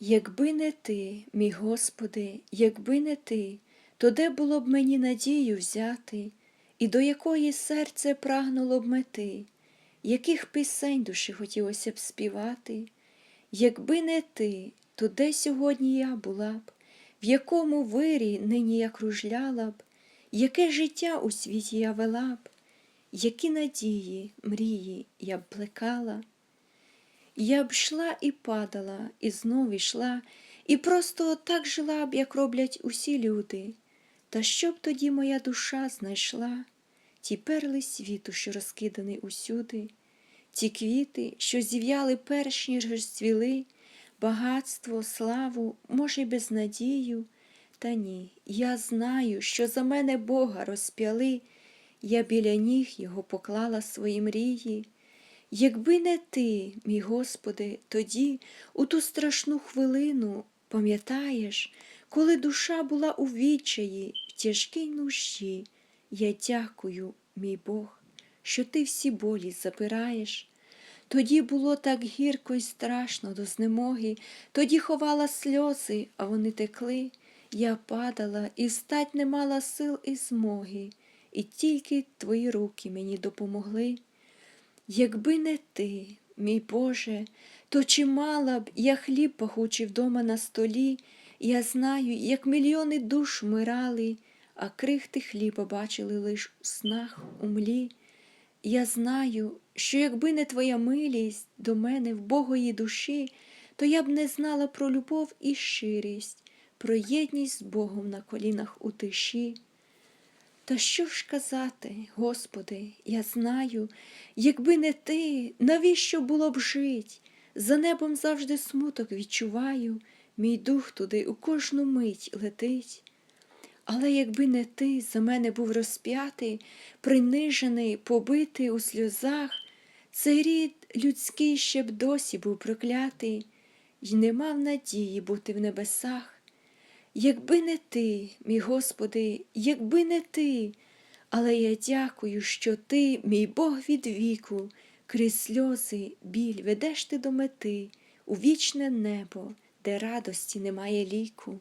Якби не ти, мій Господи, якби не ти, то де було б мені надію взяти, і до якої серце прагнуло б мети, яких пісень душі хотілося б співати, якби не ти, то де сьогодні я була б, в якому вирі нині я кружляла б, яке життя у світі я вела б, які надії, мрії я б плекала. Я б йшла і падала, і знов йшла, і просто так жила б, як роблять усі люди. Та що б тоді моя душа знайшла? Ті перли світу, що розкидані усюди, ті квіти, що зів'яли перш ніж розцвіли, багатство, славу, може, й безнадію. Та ні, я знаю, що за мене Бога розп'яли, я біля ніг його поклала свої мрії. Якби не ти, мій Господи, тоді, у ту страшну хвилину, пам'ятаєш, коли душа була у відчаї, в тяжкій нужді, я дякую, мій Бог, що ти всі болі забираєш. Тоді було так гірко й страшно до знемоги, тоді ховала сльози, а вони текли. Я падала і встать не мала сил і змоги, і тільки твої руки мені допомогли. Якби не ти, мій Боже, то чи мала б я хліб пахучий вдома на столі, я знаю, як мільйони душ вмирали, а крихти хліба бачили лиш у снах у млі. Я знаю, що якби не твоя милість до мене в Богої душі, то я б не знала про любов і щирість, про єдність з Богом на колінах у тиші. Та що ж казати, Господи, я знаю, якби не ти, навіщо було б жить? За небом завжди смуток відчуваю, мій дух туди у кожну мить летить. Але якби не ти за мене був розп'ятий, принижений, побитий у сльозах, цей рід людський ще б досі був проклятий, й не мав надії бути в небесах. Якби не ти, мій Господи, якби не ти, але я дякую, що ти, мій Бог від віку, крізь сльози, біль ведеш ти до мети, у вічне небо, де радості немає ліку.